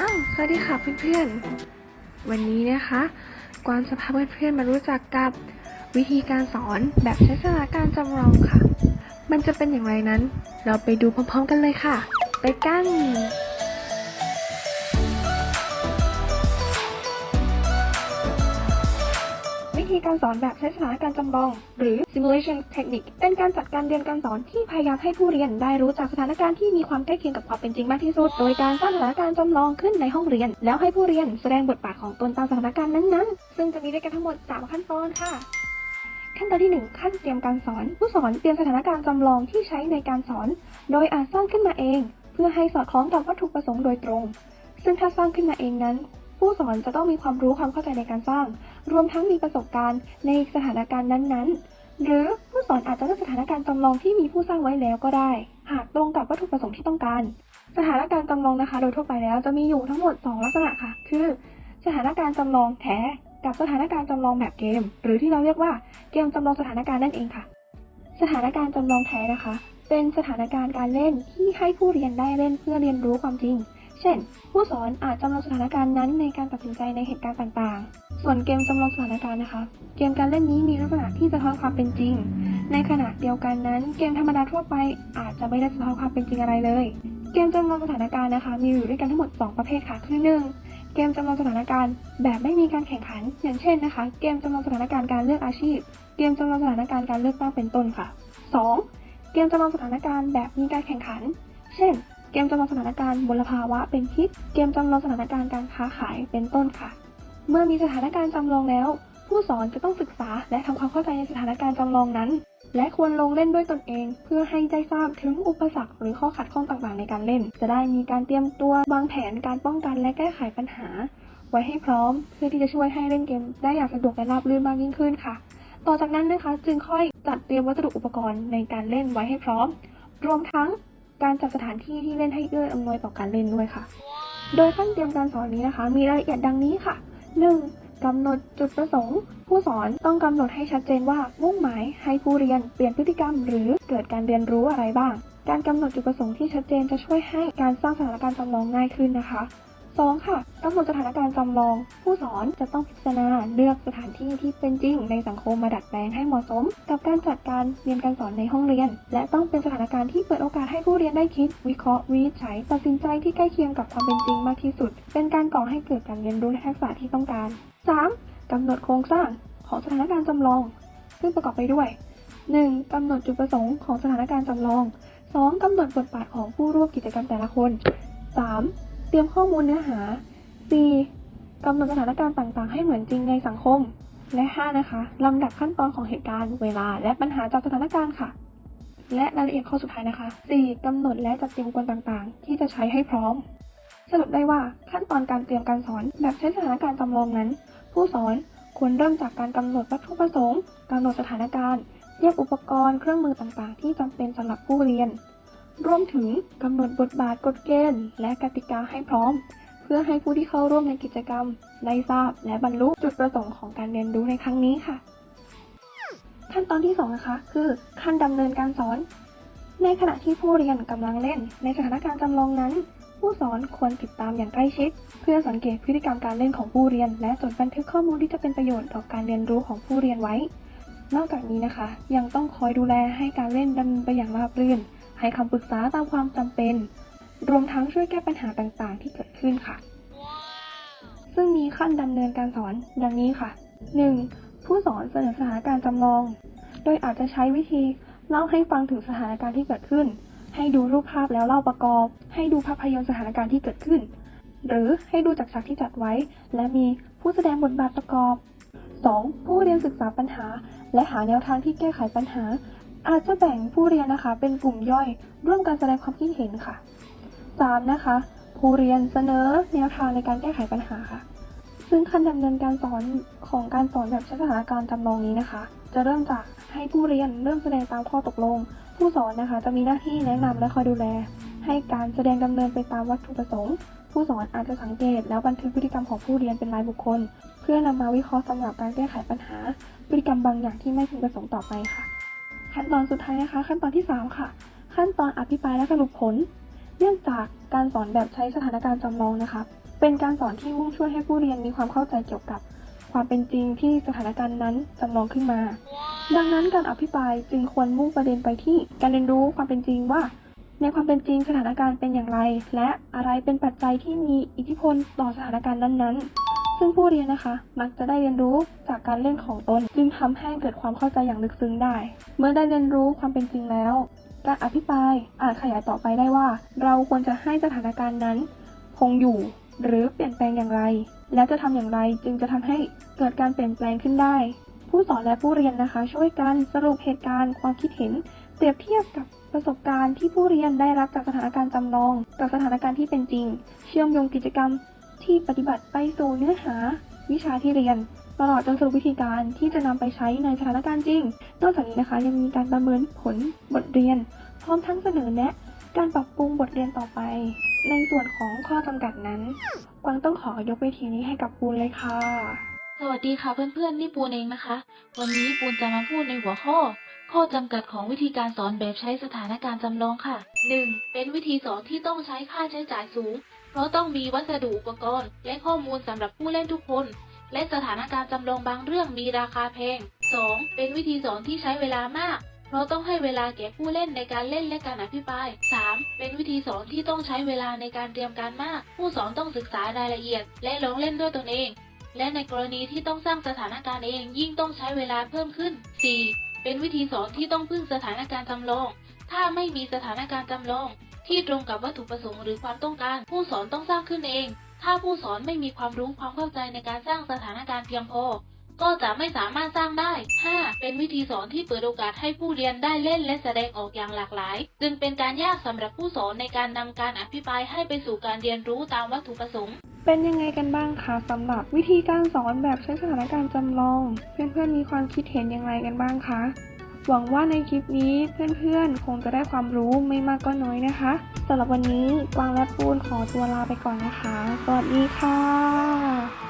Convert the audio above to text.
อ้าวสวัสดีค่ะเพื่อนๆ วันนี้นะคะกวางจะพาเพื่อนๆมารู้จักกับวิธีการสอนแบบใช้สถานการณ์จำลองค่ะ มันจะเป็นอย่างไรนั้น เราไปดูพร้อมๆกันเลยค่ะ ไปกัน ธีการสอนแบบใช้สถานการณ์จำลอง หรือ simulation technique เป็นการจัดการเรียนการสอนที่พยายามให้ผู้เรียนได้รู้จักสถานการณ์ที่มีความใกล้เคียงกับความเป็นจริงมากที่สุด โดยการสร้างสถานการณ์จำลองขึ้นในห้องเรียน แล้วให้ผู้เรียนแสดงบทบาทของตนตามสถานการณ์นั้นๆ ซึ่งจะมีด้วยกันทั้งหมด 3 ขั้นตอนค่ะขั้นตอนที่ 1 ขั้นเตรียมการสอน ผู้สอนเตรียมสถานการณ์จำลองที่ใช้ในการสอน โดยอาจสร้างขึ้นมาเอง เพื่อให้สอดคล้องกับวัตถุประสงค์โดยตรง ซึ่งถ้าสร้างขึ้นมาเองนั้น ผู้สอนจะต้องมีความรู้ความเข้าใจในการสร้าง รวมทั้งมีประสบการณ์ในสถานการณ์นั้นๆ หรือผู้สอนอาจจะเลือกสถานการณ์จำลองที่มีผู้สร้างไว้แล้วก็ได้ หากตรงกับวัตถุประสงค์ที่ต้องการ สถานการณ์จำลองนะคะ โดยทั่วไปแล้วจะมีอยู่ทั้งหมด 2 ลักษณะค่ะ คือ สถานการณ์จำลองแท้กับสถานการณ์จำลองแบบเกม หรือที่เราเรียกว่าเกมจำลองสถานการณ์นั่นเองค่ะ สถานการณ์จำลองแท้นะคะ เป็นสถานการณ์การเล่นที่ให้ผู้เรียนได้เล่นเพื่อเรียนรู้ความจริง เช่น ผู้สอนอาจจำลองสถานการณ์นั้นในการตัดสินใจในเหตุการณ์ต่างๆ ส่วนเกมจำลองสถานการณ์นะคะ เกมการเล่นนี้มีลักษณะที่สะท้อนความเป็นจริง ในขณะเดียวกันนั้น เกมธรรมดาทั่วไปอาจจะไม่ได้สะท้อนความเป็นจริงอะไรเลย เกมจำลองสถานการณ์นะคะ มีอยู่ด้วยกันทั้งหมด 2 ประเภทค่ะคือหนึ่งเกมจำลองสถานการณ์แบบไม่มีการแข่งขัน อย่างเช่นนะคะ เกมจำลองสถานการณ์การเลือกอาชีพ เกมจำลองสถานการณ์การเลือกตั้งเป็นต้นค่ะ 2. เกมจำลองสถานการณ์แบบมีการแข่งขัน เช่น กมจำลองสถานการณ์มลภาวะเป็นพิษ เกมจำลองสถานการณ์การค้าขายเป็นต้นค่ะ เมื่อมีสถานการณ์จำลองแล้ว ผู้สอนจะต้องศึกษาและทำความเข้าใจในสถานการณ์จำลองนั้น และควรลงเล่นด้วยตนเอง เพื่อให้ได้ทราบถึงอุปสรรคหรือข้อขัดข้องต่างๆ ในการเล่น จะได้มีการเตรียมตัววางแผนการป้องกันและแก้ไขปัญหา ไว้ให้พร้อม เพื่อที่จะช่วยให้เล่นเกมได้อย่างสะดวกและราบรื่นมากยิ่งขึ้นค่ะ ต่อจากนั้นนะคะจึงค่อยจัดเตรียมวัสดุอุปกรณ์ในการเล่นไว้ให้พร้อม รวมทั้ง การจัดสถานที่ที่เล่นให้เอื้ออำนวยต่อการเล่นด้วยค่ะ โดยขั้นเตรียมการสอนนี้นะคะ มีรายละเอียดดังนี้ค่ะ 1. กำหนดจุดประสงค์ ผู้สอนต้องกำหนดให้ชัดเจนว่ามุ่งหมายให้ผู้เรียนเปลี่ยนพฤติกรรม หรือเกิดการเรียนรู้อะไรบ้าง การกำหนดจุดประสงค์ที่ชัดเจนจะช่วยให้การสร้างสถานการณ์จำลองง่ายขึ้นนะคะ 2. ค่ะกำหนดสถานการณ์จำลอง ผู้สอนจะต้องพิจารณาเลือกสถานที่ที่เป็นจริงในสังคมมาดัดแปลงให้เหมาะสม กับการจัดการเรียนการสอนในห้องเรียน และต้องเป็นสถานการณ์ที่เปิดโอกาสให้ผู้เรียนได้คิด วิเคราะห์วิจัยตัดสินใจที่ใกล้เคียงกับความเป็นจริงมากที่สุด เป็นการก่อให้เกิดการเรียนรู้และทักษะที่ต้องการ 3. กำหนดโครงสร้างของสถานการณ์จำลอง ซึ่งประกอบไปด้วย 1. กำหนดจุดประสงค์ของสถานการณ์จำลอง 2. กำหนดบทบาทของผู้ร่วมกิจกรรมแต่ละคน 3. เตรียมข้อมูลเนื้อหา 4. กำหนดสถานการณ์ต่างๆ ให้เหมือนจริงในสังคม และ 5 นะคะลำดับขั้นตอนของเหตุการณ์ เวลา และปัญหาจากสถานการณ์ค่ะ และรายละเอียดข้อสุดท้ายนะคะ 4. กำหนดและจัดเตรียมอุปกรณ์ต่างๆ ที่จะใช้ให้พร้อม สรุปได้ว่าขั้นตอนการเตรียมการสอนแบบใช้สถานการณ์จำลองนั้น ผู้สอนควรเริ่มจากการกำหนดวัตถุประสงค์กำหนดสถานการณ์แยกอุปกรณ์เครื่องมือต่างๆ ที่จำเป็นสำหรับผู้เรียน รวมถึงกำหนดบทบาทกฎเกณฑ์ และกติกาให้พร้อม เพื่อให้ผู้ที่เข้าร่วมในกิจกรรมได้ทราบ และบรรลุจุดประสงค์ของการเรียนรู้ในครั้งนี้ค่ะ ขั้นตอนที่2นะคะคือขั้นดำเนินการสอน ในขณะที่ผู้เรียนกำลังเล่น ในสถานการณ์จำลองนั้น ผู้สอนควรติดตามอย่างใกล้ชิด เพื่อสังเกตพฤติกรรมการเล่นของผู้เรียน และจดบันทึกข้อมูลที่จะเป็นประโยชน์ต่อการเรียนรู้ของผู้เรียนไว้ นอกจากนี้นะคะ ยังต้องคอยดูแลให้การเล่นดำเนินไปอย่างราบรื่น ให้คำปรึกษาตามความจำเป็น รวมทั้งช่วยแก้ปัญหาต่างๆ ที่เกิดขึ้นค่ะ ซึ่งมีขั้นดำเนินการสอนดังนี้ค่ะ 1. ผู้สอนเสนอสถานการณ์จำลอง โดยอาจจะใช้วิธีเล่าให้ฟังถึงสถานการณ์ที่เกิดขึ้น ให้ดูรูปภาพแล้วเล่าประกอบ ให้ดูภาพยนตร์สถานการณ์ที่เกิดขึ้น หรือให้ดูจากฉากที่จัดไว้ และมีผู้แสดงบทบาทประกอบ 2. ผู้เรียนศึกษาปัญหา และหาแนวทางที่แก้ไขปัญหา อาจจะแบ่งผู้เรียนนะคะ เป็นกลุ่มย่อยร่วมกันแสดงความคิดเห็นค่ะ 3. นะคะ ผู้เรียนเสนอแนวทางในการแก้ไขปัญหาค่ะ ซึ่งขั้นดำเนินการสอนของการสอนแบบใช้สถานการณ์จำลองนี้นะคะ จะเริ่มจากให้ผู้เรียนเริ่มแสดงตามข้อตกลง ผู้สอนนะคะ จะมีหน้าที่แนะนำและคอยดูแล ให้การแสดงดำเนินไปตามวัตถุประสงค์ ผู้สอนอาจจะสังเกต แล้วบันทึกพฤติกรรมของผู้เรียนเป็นรายบุคคล เพื่อนำมาวิเคราะห์สำหรับการแก้ไขปัญหา พฤติกรรมบางอย่างที่ไม่พึงประสงค์ต่อไปค่ะ ขั้นตอนสุดท้ายนะคะ ขั้นตอนที่ 3 ค่ะ ขั้นตอนอภิปรายและสรุปผล เนื่องจากการสอนแบบใช้สถานการณ์จำลองนะคะ เป็นการสอนที่มุ่งช่วยให้ผู้เรียนมีความเข้าใจเกี่ยวกับ ความเป็นจริงที่สถานการณ์นั้นจำลองขึ้นมา ดังนั้นการอภิปรายจึงควรมุ่งประเด็นไปที่การเรียนรู้ความเป็นจริงว่า ในความเป็นจริงสถานการณ์เป็นอย่างไร และอะไรเป็นปัจจัยที่มีอิทธิพลต่อสถานการณ์นั้นๆ ซึ่งผู้เรียนนะคะ มักจะได้เรียนรู้จากการเล่นของตน จึงทำให้เกิดความเข้าใจอย่างลึกซึ้งได้ เมื่อได้เรียนรู้ความเป็นจริงแล้ว การอภิปรายอาจขยายต่อไปได้ว่า เราควรจะให้สถานการณ์นั้น คงอยู่หรือเปลี่ยนแปลงอย่างไร และจะทำอย่างไรจึงจะทำให้เกิดการเปลี่ยนแปลงขึ้นได้ ผู้สอนและผู้เรียนนะคะ ช่วยกันสรุปเหตุการณ์ ความคิดเห็น เปรียบเทียบกับประสบการณ์ที่ผู้เรียนได้รับจากสถานการณ์จำลอง กับสถานการณ์ที่เป็นจริง เชื่อมโยงกิจกรรม ที่ปฏิบัติไปสู่เนื้อหา วิชาที่เรียน ตลอดจนสู่วิธีการที่จะนำไปใช้ในสถานการณ์จริง นอกจากนี้นะคะยังมีการประเมินผลบทเรียน พร้อมทั้งเสนอแนะ การปรับปรุงบทเรียนต่อไป ในส่วนของข้อจำกัดนั้น กวางต้องขอยกเวทีนี้ให้กับปูเลยค่ะ สวัสดีค่ะเพื่อนๆนี่ปูนเองนะคะ วันนี้ปูนจะมาพูดในหัวข้อข้อจำกัดของวิธีการสอนแบบใช้สถานการณ์จำลองค่ะ 1. เป็นวิธีสอนที่ต้องใช้ค่าใช้จ่ายสูง ราะต้องมีวัสดุอุปกรณ์ และข้อมูลสำหรับผู้เล่นทุกคน และสถานการณ์จำลองบางเรื่องมีราคาแพง 2. เป็นวิธีสอนที่ใช้เวลามาก เพราะต้องให้เวลาแก่ผู้เล่นในการเล่นและการอภิปราย 3. เป็นวิธีสอนที่ต้องใช้เวลาในการเตรียมการมาก ผู้สอนต้องศึกษารายละเอียด และลองเล่นด้วยตนเอง และในกรณีที่ต้องสร้างสถานการณ์เองยิ่งต้องใช้เวลาเพิ่มขึ้น 4. เป็นวิธีสอนที่ต้องพึ่งสถานการณ์จำลอง ถ้าไม่มีสถานการณ์จำลอง ที่ตรงกับวัตถุประสงค์หรือความต้องการ ผู้สอนต้องสร้างขึ้นเอง ถ้าผู้สอนไม่มีความรู้ความเข้าใจในการสร้างสถานการณ์เพียงพอ ก็จะไม่สามารถสร้างได้ 5. เป็นวิธีสอนที่เปิดโอกาสให้ผู้เรียนได้เล่นและแสดงออกอย่างหลากหลาย จึงเป็นการยากสำหรับผู้สอนในการนำการอภิปรายให้ไปสู่การเรียนรู้ตามวัตถุประสงค์เป็นยังไงกันบ้างคะสำหรับวิธีการสอนแบบใช้สถานการณ์จำลอง เพื่อนๆมีความคิดเห็นอย่างไรกันบ้างคะ หวังว่าในคลิปนี้เพื่อนๆ คงจะได้ความรู้ไม่มากก็น้อยนะคะสำหรับวันนี้กวางและปูนขอตัวลาไปก่อนนะคะ สวัสดีค่ะ